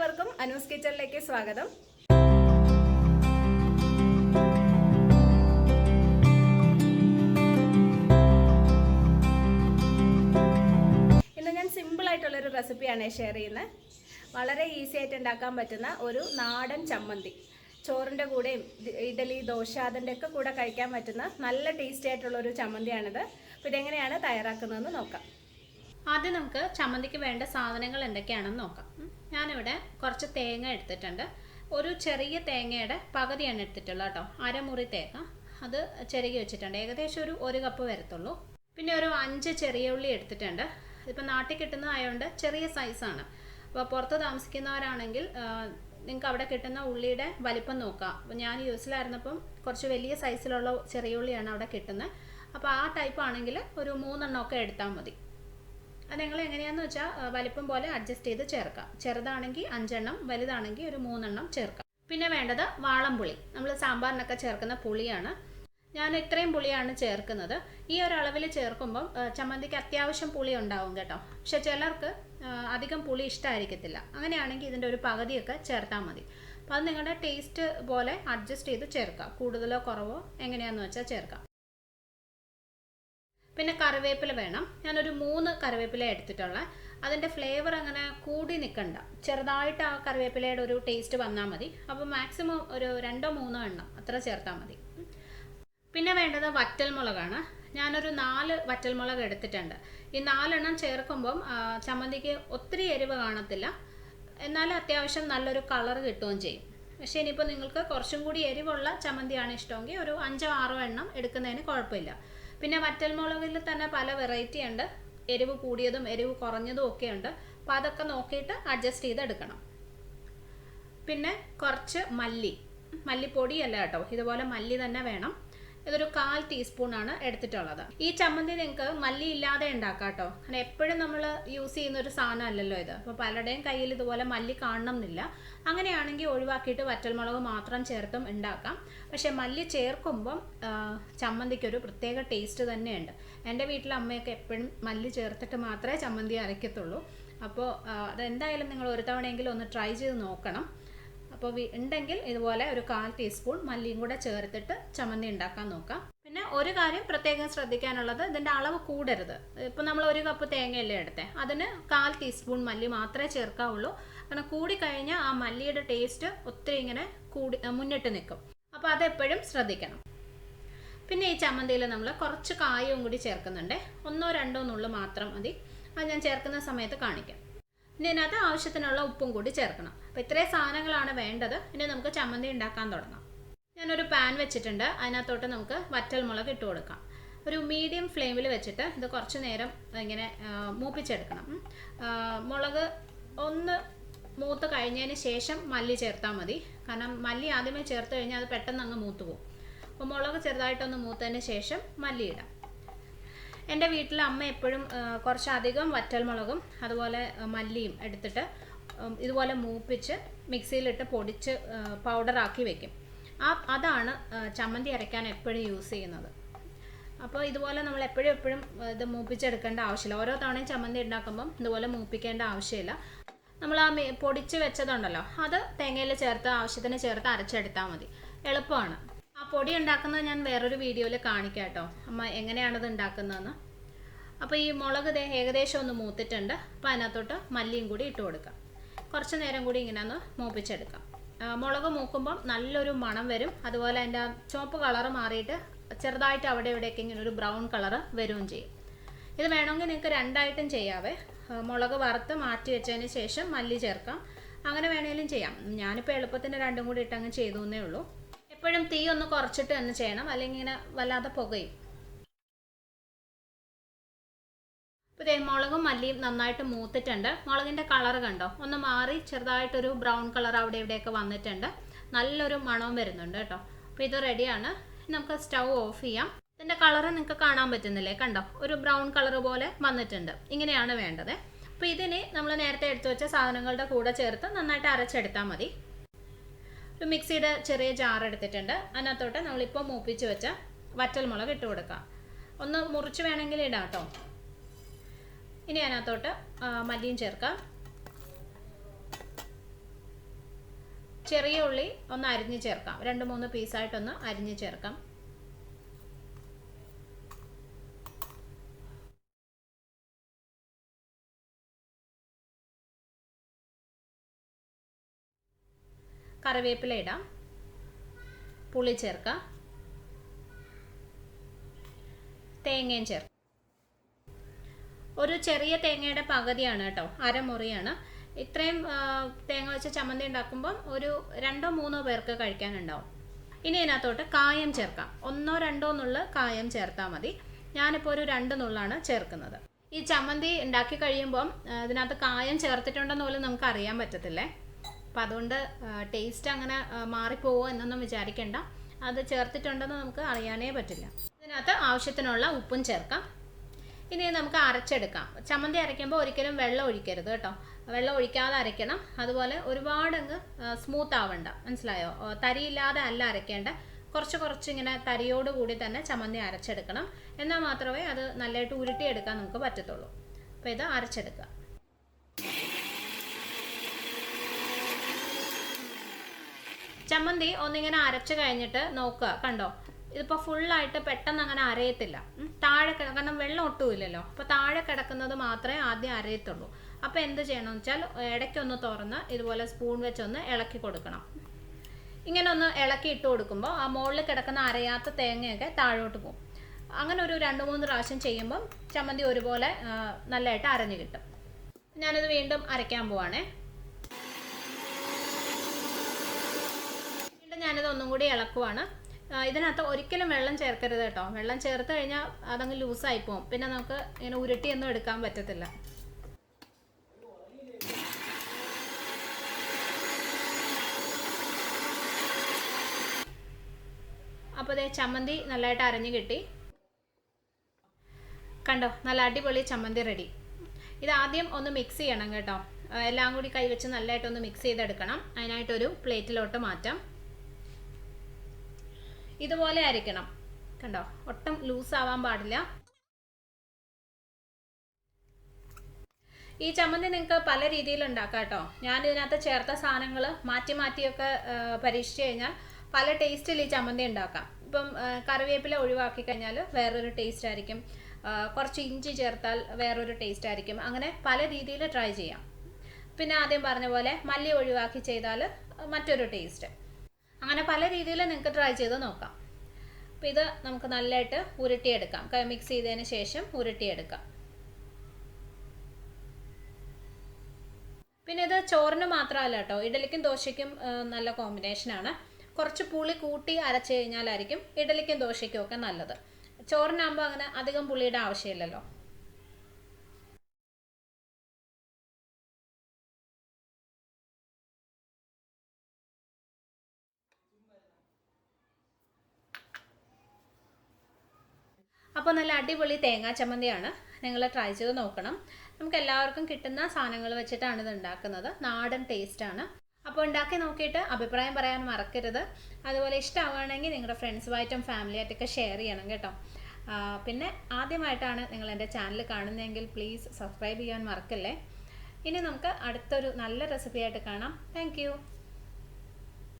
എല്ലാവർക്കും അനൂസ് കിച്ചണിലേക്ക് സ്വാഗതം. ഇന്ന് ഞാൻ സിമ്പിൾ ആയിട്ടുള്ള ഒരു റെസിപ്പിയാണ് ഷെയർ ചെയ്യുന്നത് വളരെ ഈസി ആയിട്ട് ഉണ്ടാക്കാൻ പറ്റുന്ന ഒരു നാടൻ ചമ്മന്തി. ചോറിന്റെ കൂടെയും ഇഡലി ദോശ അതിന്റെ ഒക്കെ കൂടെ കഴിക്കാൻ പറ്റുന്ന നല്ല ടേസ്റ്റി ആയിട്ടുള്ള ഒരു ചമ്മന്തിയാണിത്. അപ്പോൾ ഇതെങ്ങനെയാണ് തയ്യാറാക്കുന്നതെന്ന് നോക്കാം. ആദ്യം നമുക്ക് ചമ്മന്തിക്ക് വേണ്ട സാധനങ്ങൾ എന്തൊക്കെയാണെന്ന് നോക്കാം. ഞാനിവിടെ കുറച്ച് തേങ്ങ എടുത്തിട്ടുണ്ട്. ഒരു ചെറിയ തേങ്ങയുടെ പകുതിയാണ് എടുത്തിട്ടുള്ളത് കേട്ടോ. അരമുറി തേങ്ങ. അത് ചെറുകി വെച്ചിട്ടുണ്ട്. ഏകദേശം ഒരു ഒരു കപ്പ് വരത്തുള്ളൂ. പിന്നെ ഒരു അഞ്ച് ചെറിയ ഉള്ളി എടുത്തിട്ടുണ്ട്. ഇപ്പം നാട്ടിൽ കിട്ടുന്നതായതുകൊണ്ട് ചെറിയ സൈസാണ് അപ്പോൾ പുറത്ത് താമസിക്കുന്നവരാണെങ്കിൽ നിങ്ങൾക്ക് അവിടെ കിട്ടുന്ന ഉള്ളിയുടെ വലിപ്പം നോക്കാം. അപ്പോൾ ഞാൻ യൂസിലായിരുന്നപ്പം കുറച്ച് വലിയ സൈസിലുള്ള ചെറിയ ഉള്ളിയാണ് അവിടെ കിട്ടുന്നത്. അപ്പോൾ ആ ടൈപ്പ് ആണെങ്കിൽ ഒരു മൂന്നെണ്ണമൊക്കെ എടുത്താൽ മതി. അത് നിങ്ങൾ എങ്ങനെയാണെന്ന് വെച്ചാൽ വലിപ്പം പോലെ അഡ്ജസ്റ്റ് ചെയ്ത് ചേർക്കാം. ചെറുതാണെങ്കിൽ അഞ്ചെണ്ണം വലുതാണെങ്കിൽ ഒരു മൂന്നെണ്ണം ചേർക്കാം. പിന്നെ വേണ്ടത് വാളംപുളി. നമ്മൾ സാമ്പാറിനൊക്കെ ചേർക്കുന്ന പുളിയാണ്. ഞാൻ ഇത്രയും പുളിയാണ് ചേർക്കുന്നത്. ഈ ഒരളവിൽ ചേർക്കുമ്പം ചമ്മന്തിക്ക് അത്യാവശ്യം പുളി ഉണ്ടാവും കേട്ടോ. പക്ഷെ ചിലർക്ക് അധികം പുളി ഇഷ്ടമായിരിക്കത്തില്ല അങ്ങനെയാണെങ്കിൽ ഇതിന്റെ ഒരു പകുതിയൊക്കെ ചേർത്താൽ മതി. അപ്പോൾ അത് നിങ്ങളുടെ ടേസ്റ്റ് പോലെ അഡ്ജസ്റ്റ് ചെയ്ത് ചേർക്കാം. കൂടുതലോ കുറവോ എങ്ങനെയാണെന്ന് വെച്ചാൽ ചേർക്കാം. പിന്നെ കറിവേപ്പില വേണം. ഞാനൊരു മൂന്ന് കറിവേപ്പില എടുത്തിട്ടുള്ള. അതിന്റെ ഫ്ലേവർ അങ്ങനെ കൂടി നിൽക്കണ്ട ചെറുതായിട്ട് ആ കറിവേപ്പിലയുടെ ഒരു ടേസ്റ്റ് വന്നാൽ മതി. അപ്പോൾ മാക്സിമം ഒരു രണ്ടോ മൂന്നോ എണ്ണം അത്ര ചേർത്താൽ മതി. പിന്നെ വേണ്ടത് വറ്റൽമുളകാണ്. ഞാനൊരു നാല് വറ്റൽമുളക് എടുത്തിട്ടുണ്ട്. ഈ നാലെണ്ണം ചേർക്കുമ്പം ചമ്മന്തിക്ക് ഒത്തിരി എരിവ് കാണത്തില്ല. എന്നാലും അത്യാവശ്യം നല്ലൊരു കളർ കിട്ടുകയും ചെയ്യും. പക്ഷേ ഇനിയിപ്പോൾ നിങ്ങൾക്ക് കുറച്ചും കൂടി എരിവുള്ള ചമ്മന്തിയാണ് ഇഷ്ടമെങ്കിൽ ഒരു അഞ്ചോ ആറോ എണ്ണം എടുക്കുന്നതിന് കുഴപ്പമില്ല. പിന്നെ വറ്റൽമുളകിൽ തന്നെ പല വെറൈറ്റി ഉണ്ട്. എരിവ് കൂടിയതും എരിവ് കുറഞ്ഞതും ഒക്കെ ഉണ്ട്. അപ്പോൾ അതൊക്കെ നോക്കിയിട്ട് അഡ്ജസ്റ്റ് ചെയ്ത് എടുക്കണം. പിന്നെ കുറച്ച് മല്ലി. മല്ലിപ്പൊടിയല്ല കേട്ടോ. ഇതുപോലെ മല്ലി തന്നെ വേണം. ഇതൊരു കാൽ ടീസ്പൂണാണ് എടുത്തിട്ടുള്ളത്. ഈ ചമ്മന്തി നിങ്ങൾക്ക് മല്ലി ഇല്ലാതെ ഉണ്ടാക്കാം കേട്ടോ എപ്പോഴും നമ്മൾ യൂസ് ചെയ്യുന്ന ഒരു സാധനം അല്ലല്ലോ ഇത്. അപ്പോൾ പലരുടെയും കയ്യിൽ ഇതുപോലെ മല്ലി കാണണം എന്നില്ല അങ്ങനെയാണെങ്കിൽ ഒഴിവാക്കിയിട്ട് വറ്റൽമുളക് മാത്രം ചേർത്തും ഉണ്ടാക്കാം. പക്ഷേ മല്ലി ചേർക്കുമ്പം ചമ്മന്തിക്ക് ചമ്മന്തിക്കൊരു പ്രത്യേക ടേസ്റ്റ് തന്നെയുണ്ട്. എന്റെ വീട്ടിലെ അമ്മയൊക്കെ എപ്പോഴും മല്ലി ചേർത്തിട്ട് മാത്രമേ ചമ്മന്തി അരയ്ക്കത്തുള്ളൂ. അപ്പോൾ അതെന്തായാലും നിങ്ങൾ ഒരു തവണയെങ്കിലും ഒന്ന് ട്രൈ ചെയ്ത് നോക്കണം. അപ്പോൾ ഉണ്ടെങ്കിൽ ഇതുപോലെ ഒരു കാൽ ടീസ്പൂൺ മല്ലിയും കൂടെ ചേർത്തിട്ട് ചമ്മന്തി ഉണ്ടാക്കാൻ നോക്കാം. പിന്നെ ഒരു കാര്യം പ്രത്യേകം ശ്രദ്ധിക്കാനുള്ളത് ഇതിന്റെ അളവ് കൂടരുത്. ഇപ്പോൾ നമ്മൾ ഒരു കപ്പ് തേങ്ങയല്ലേ എടുത്തേ അതിന് കാൽ ടീസ്പൂൺ മല്ലി മാത്രമേ ചേർക്കാവുള്ളൂ. കാരണം കൂടിക്കഴിഞ്ഞാൽ ആ മല്ലിയുടെ ടേസ്റ്റ് ഒത്തിരി ഇങ്ങനെ കൂടി മുന്നിട്ട് നിൽക്കും. അപ്പോൾ അതെപ്പോഴും ശ്രദ്ധിക്കണം. പിന്നെ ഈ ചമ്മന്തിയിൽ നമ്മൾ കുറച്ച് കായവും കൂടി ചേർക്കുന്നുണ്ട്. ഒന്നോ രണ്ടോ നുള്ളു മാത്രം മതി. അത് ഞാൻ ചേർക്കുന്ന സമയത്ത് കാണിക്കാം. ഇനി ഇതിനകത്ത് ആവശ്യത്തിനുള്ള ഉപ്പും കൂടി ചേർക്കണം. അപ്പോൾ ഇത്രയും സാധനങ്ങളാണ് വേണ്ടത്. ഇനി നമുക്ക് ചമ്മന്തി ഉണ്ടാക്കാൻ തുടങ്ങാം. ഞാനൊരു പാൻ വെച്ചിട്ടുണ്ട്. അതിനകത്തോട്ട് നമുക്ക് വറ്റൽ മുളക് ഇട്ട് കൊടുക്കാം. ഒരു മീഡിയം ഫ്ലെയിമിൽ വെച്ചിട്ട് ഇത് കുറച്ച് നേരം ഇങ്ങനെ മൂപ്പിച്ചെടുക്കണം. മുളക് ഒന്ന് മൂത്ത് കഴിഞ്ഞതിന് ശേഷം മല്ലി ചേർത്താൽ മതി. കാരണം മല്ലി ആദ്യമേ ചേർത്ത് കഴിഞ്ഞാൽ അത് പെട്ടെന്ന് അങ്ങ് മൂത്ത് പോകും. അപ്പോൾ മുളക് ചെറുതായിട്ടൊന്ന് മൂത്തതിന് ശേഷം മല്ലി ഇടാം. എന്റെ വീട്ടിൽ അമ്മ എപ്പോഴും കുറച്ചധികം വറ്റൽമുളകും അതുപോലെ മല്ലിയും എടുത്തിട്ട് ഇതുപോലെ മൂപ്പിച്ച് മിക്സിയിലിട്ട് പൊടിച്ച് പൗഡറാക്കി വെക്കും. ആ അതാണ് ചമ്മന്തി അരയ്ക്കാൻ എപ്പോഴും യൂസ് ചെയ്യുന്നത്. അപ്പോൾ ഇതുപോലെ നമ്മൾ എപ്പോഴും എപ്പോഴും ഇത് മൂപ്പിച്ചെടുക്കേണ്ട ആവശ്യമില്ല. ഓരോ തവണയും ചമ്മന്തി ഉണ്ടാക്കുമ്പം ഇതുപോലെ മൂപ്പിക്കേണ്ട ആവശ്യമില്ല. നമ്മൾ ആ പൊടിച്ച് വെച്ചതുണ്ടല്ലോ അത് തേങ്ങയിൽ ചേർത്ത് ആവശ്യത്തിന് ചേർത്ത് അരച്ചെടുത്താൽ മതി. എളുപ്പമാണ്. പൊടി ഉണ്ടാക്കുന്നത് ഞാൻ വേറൊരു വീഡിയോയിൽ കാണിക്കാം കേട്ടോ. അമ്മ എങ്ങനെയാണത് ഉണ്ടാക്കുന്നതെന്ന്. അപ്പോൾ ഈ മുളക് ഏകദേശം ഒന്ന് മൂത്തിട്ടുണ്ട്. അപ്പോൾ അതിനകത്തോട്ട് മല്ലിയും കൂടി ഇട്ട് കൊടുക്കാം. കുറച്ച് നേരം കൂടി ഇങ്ങനെ ഒന്ന് മൂപ്പിച്ചെടുക്കാം. മുളക് മൂക്കുമ്പം നല്ലൊരു മണം വരും. അതുപോലെ അതിന്റെ ചുവപ്പ് കളറ് മാറിയിട്ട് ചെറുതായിട്ട് അവിടെ ഇവിടെയൊക്കെ ഇങ്ങനെ ഒരു ബ്രൗൺ കളറ് വരികയും ചെയ്യും. ഇത് വേണമെങ്കിൽ നിങ്ങൾക്ക് രണ്ടായിട്ടും ചെയ്യാവേ. മുളക് വറുത്ത് മാറ്റി വെച്ചതിന് ശേഷം മല്ലി ചേർക്കാം. അങ്ങനെ വേണമെങ്കിലും ചെയ്യാം. ഞാനിപ്പോൾ എളുപ്പത്തിന് രണ്ടും കൂടി ഇട്ടങ്ങ് ചെയ്തു എന്നേ ഉള്ളൂ. എപ്പോഴും തീ ഒന്ന് കുറച്ചിട്ട് തന്നെ ചെയ്യണം. അല്ലെങ്കിൽ ഇങ്ങനെ വല്ലാതെ പുകയും. ഇപ്പോൾ ദേ മുളകും മല്ലിയും നന്നായിട്ട് മൂത്തിട്ടുണ്ട്. മുളകിന്റെ കളർ കണ്ടോ? ഒന്ന് മാറി ചെറുതായിട്ടൊരു ബ്രൗൺ കളർ അവിടെ ഇവിടെയൊക്കെ വന്നിട്ടുണ്ട്. നല്ലൊരു മണവും വരുന്നുണ്ട് കേട്ടോ. അപ്പോൾ ഇത് റെഡിയാണ്. നമുക്ക് സ്റ്റൗ ഓഫ് ചെയ്യാം. ഇതിന്റെ കളർ നിങ്ങൾക്ക് കാണാൻ പറ്റുന്നില്ലേ? കണ്ടോ? ഒരു ബ്രൗൺ കളർ പോലെ വന്നിട്ടുണ്ട്. ഇങ്ങനെയാണ് വേണ്ടത്. അപ്പോൾ ഇതിനെ നമ്മൾ നേരത്തെ എടുത്തു വെച്ച സാധനങ്ങളുടെ കൂടെ ചേർത്ത് നന്നായിട്ട് അരച്ചെടുത്താൽ മതി. ഒരു മിക്സിയുടെ ചെറിയ ജാർ എടുത്തിട്ടുണ്ട്. അതിനകത്തോട്ട് നമ്മളിപ്പോൾ മൂപ്പിച്ച് വെച്ച വറ്റൽമുളക് ഇട്ട് കൊടുക്കാം. ഒന്ന് മുറിച്ച് വേണമെങ്കിൽ ഇടാം കേട്ടോ. ഇനി അതിനകത്തോട്ട് മല്ലിയും ചേർക്കാം. ചെറിയ ഉള്ളി ഒന്ന് അരിഞ്ഞ് ചേർക്കാം. രണ്ട് മൂന്ന് പീസായിട്ടൊന്ന് അരിഞ്ഞ് ചേർക്കാം. കറിവേപ്പില ഇടാം. പുളി ചേർക്കാം. തേങ്ങയും ചേർക്കാം. ഒരു ചെറിയ തേങ്ങയുടെ പകുതിയാണ് കേട്ടോ അരമുറിയാണ്. ഇത്രയും തേങ്ങ വെച്ച ചമ്മന്തി ഉണ്ടാക്കുമ്പോൾ ഒരു രണ്ടോ മൂന്നോ പേർക്ക് കഴിക്കാനുണ്ടാവും. ഇനി ഇതിനകത്തോട്ട് കായം ചേർക്കാം. ഒന്നോ രണ്ടോ നുള്ള കായം ചേർത്താൽ മതി. ഞാനിപ്പോൾ ഒരു രണ്ട് നുള്ളാണ് ചേർക്കുന്നത്. ഈ ചമ്മന്തി ഉണ്ടാക്കി കഴിയുമ്പം ഇതിനകത്ത് കായം ചേർത്തിട്ടുണ്ടെന്ന് പോലും നമുക്ക് അറിയാൻ പറ്റത്തില്ലേ? അപ്പം അതുകൊണ്ട് ടേസ്റ്റ് അങ്ങനെ മാറിപ്പോവോ എന്നൊന്നും വിചാരിക്കേണ്ട. അത് ചേർത്തിട്ടുണ്ടെന്ന് നമുക്ക് അറിയാനേ പറ്റില്ല. ഇതിനകത്ത് ആവശ്യത്തിനുള്ള ഉപ്പും ചേർക്കാം. ഇനി നമുക്ക് അരച്ചെടുക്കാം. ചമ്മന്തി അരയ്ക്കുമ്പോൾ ഒരിക്കലും വെള്ളം ഒഴിക്കരുത് കേട്ടോ. വെള്ളം ഒഴിക്കാതെ അരയ്ക്കണം. അതുപോലെ ഒരുപാടങ്ങ് സ്മൂത്ത് ആവണ്ട. മനസ്സിലായോ? തരിയില്ലാതെ അല്ല അരയ്ക്കേണ്ട. കുറച്ച് കുറച്ച് ഇങ്ങനെ തരിയോട് കൂടി തന്നെ ചമ്മന്തി അരച്ചെടുക്കണം. എന്നാൽ മാത്രമേ അത് നല്ലതായിട്ട് ഉരുട്ടിയെടുക്കാൻ നമുക്ക് പറ്റത്തുള്ളൂ. അപ്പോൾ ഇത് അരച്ചെടുക്കുക. ചമ്മന്തി ഒന്നിങ്ങനെ അരച്ച് കഴിഞ്ഞിട്ട് നോക്കുക കണ്ടോ? ഇതിപ്പോൾ ഫുള്ളായിട്ട് പെട്ടെന്ന് അങ്ങനെ അരയത്തില്ല. താഴെ കാരണം വെള്ളം ഒട്ടുമില്ലല്ലോ അപ്പോൾ താഴെ കിടക്കുന്നത് മാത്രമേ ആദ്യം അരയത്തുള്ളൂ. അപ്പോൾ എന്ത് ചെയ്യണമെന്ന് വെച്ചാൽ ഇടയ്ക്കൊന്ന് തുറന്ന് ഇതുപോലെ സ്പൂൺ വെച്ചൊന്ന് ഇളക്കി കൊടുക്കണം. ഇങ്ങനെ ഒന്ന് ഇളക്കി ഇട്ട് കൊടുക്കുമ്പോൾ ആ മുകളിൽ കിടക്കുന്ന അരയാത്ത തേങ്ങയൊക്കെ താഴോട്ട് പോകും. അങ്ങനെ ഒരു രണ്ട് മൂന്ന് പ്രാവശ്യം ചെയ്യുമ്പം ചമ്മന്തി ഒരുപോലെ നല്ലതായിട്ട് അരഞ്ഞു കിട്ടും. ഞാനത് വീണ്ടും അരയ്ക്കാൻ പോവാണേ വീണ്ടും ഞാനിത് ഒന്നും കൂടി ഇളക്കുവാണ്. ഇതിനകത്ത് ഒരിക്കലും വെള്ളം ചേർക്കരുത് കേട്ടോ. വെള്ളം ചേർത്ത് കഴിഞ്ഞാൽ അതങ്ങ് ലൂസായി പോകും പിന്നെ നമുക്ക് ഇങ്ങനെ ഉരുട്ടിയൊന്നും എടുക്കാൻ പറ്റത്തില്ല. അപ്പോൾ ഇതേ ചമ്മന്തി നല്ലതായിട്ട് അരഞ്ഞു കിട്ടി. കണ്ടോ? നല്ല അടിപൊളി ചമ്മന്തി റെഡി. ഇത് ആദ്യം ഒന്ന് മിക്സ് ചെയ്യണം കേട്ടോ. എല്ലാം കൂടി കൈവച്ച് നല്ലതായിട്ടൊന്ന് മിക്സ് ചെയ്തെടുക്കണം. അതിനായിട്ടൊരു പ്ലേറ്റിലോട്ട് മാറ്റാം. ഇതുപോലെ അരയ്ക്കണം കണ്ടോ? ഒട്ടും ലൂസ് ആവാൻ പാടില്ല. ഈ ചമ്മന്തി നിങ്ങൾക്ക് പല രീതിയിൽ ഉണ്ടാക്കാം കേട്ടോ. ഞാൻ ഇതിനകത്ത് ചേർത്ത സാധനങ്ങൾ മാറ്റി മാറ്റിയൊക്കെ പരീക്ഷിച്ച് കഴിഞ്ഞാൽ പല ടേസ്റ്റിൽ ഈ ചമ്മന്തി ഉണ്ടാക്കാം. ഇപ്പം കറിവേപ്പില ഒഴിവാക്കി കഴിഞ്ഞാൽ വേറൊരു ടേസ്റ്റ് ആയിരിക്കും. കുറച്ച് ഇഞ്ചി ചേർത്താൽ വേറൊരു ടേസ്റ്റ് ആയിരിക്കും. അങ്ങനെ പല രീതിയിൽ ട്രൈ ചെയ്യാം. പിന്നെ ആദ്യം പറഞ്ഞ പോലെ മല്ലി ഒഴിവാക്കി ചെയ്താൽ മറ്റൊരു ടേസ്റ്റ് അങ്ങനെ പല രീതിയിൽ നിങ്ങൾക്ക് ട്രൈ ചെയ്ത് നോക്കാം. അപ്പോൾ ഇത് നമുക്ക് നല്ലതായിട്ട് ഉരുട്ടിയെടുക്കാം. മിക്സ് ചെയ്തതിന് ശേഷം ഉരുട്ടിയെടുക്കാം. പിന്നെ ഇത് ചോറിന് മാത്രമല്ല കേട്ടോ ഇഡലിക്കും ദോശയ്ക്കും നല്ല കോമ്പിനേഷനാണ് കുറച്ച് പുളി കൂട്ടി അരച്ച് കഴിഞ്ഞാലായിരിക്കും ഇഡലിക്കും ദോശയ്ക്കും ഒക്കെ നല്ലത്. ചോറിനാകുമ്പോൾ അങ്ങനെ അധികം പുളിയുടെ ആവശ്യമില്ലല്ലോ. അപ്പോൾ നല്ല അടിപൊളി തേങ്ങാ ചമ്മന്തിയാണ്. നിങ്ങൾ ട്രൈ ചെയ്ത് നോക്കണം. നമുക്ക് എല്ലാവർക്കും കിട്ടുന്ന സാധനങ്ങൾ വെച്ചിട്ടാണ് ഇത് ഉണ്ടാക്കുന്നത്. നാടൻ ടേസ്റ്റാണ് അപ്പോൾ ഉണ്ടാക്കി നോക്കിയിട്ട് അഭിപ്രായം പറയാൻ മറക്കരുത്. അതുപോലെ ഇഷ്ടമാവുകയാണെങ്കിൽ നിങ്ങളുടെ ഫ്രണ്ട്സുമായിട്ടും ഫാമിലിയായിട്ടൊക്കെ ഷെയർ ചെയ്യണം കേട്ടോ. പിന്നെ ആദ്യമായിട്ടാണ് നിങ്ങൾ എന്റെ ചാനൽ കാണുന്നതെങ്കിൽ പ്ലീസ് സബ്സ്ക്രൈബ് ചെയ്യാൻ മറക്കല്ലേ. ഇനി നമുക്ക് അടുത്തൊരു നല്ല റെസിപ്പിയായിട്ട് കാണാം. താങ്ക്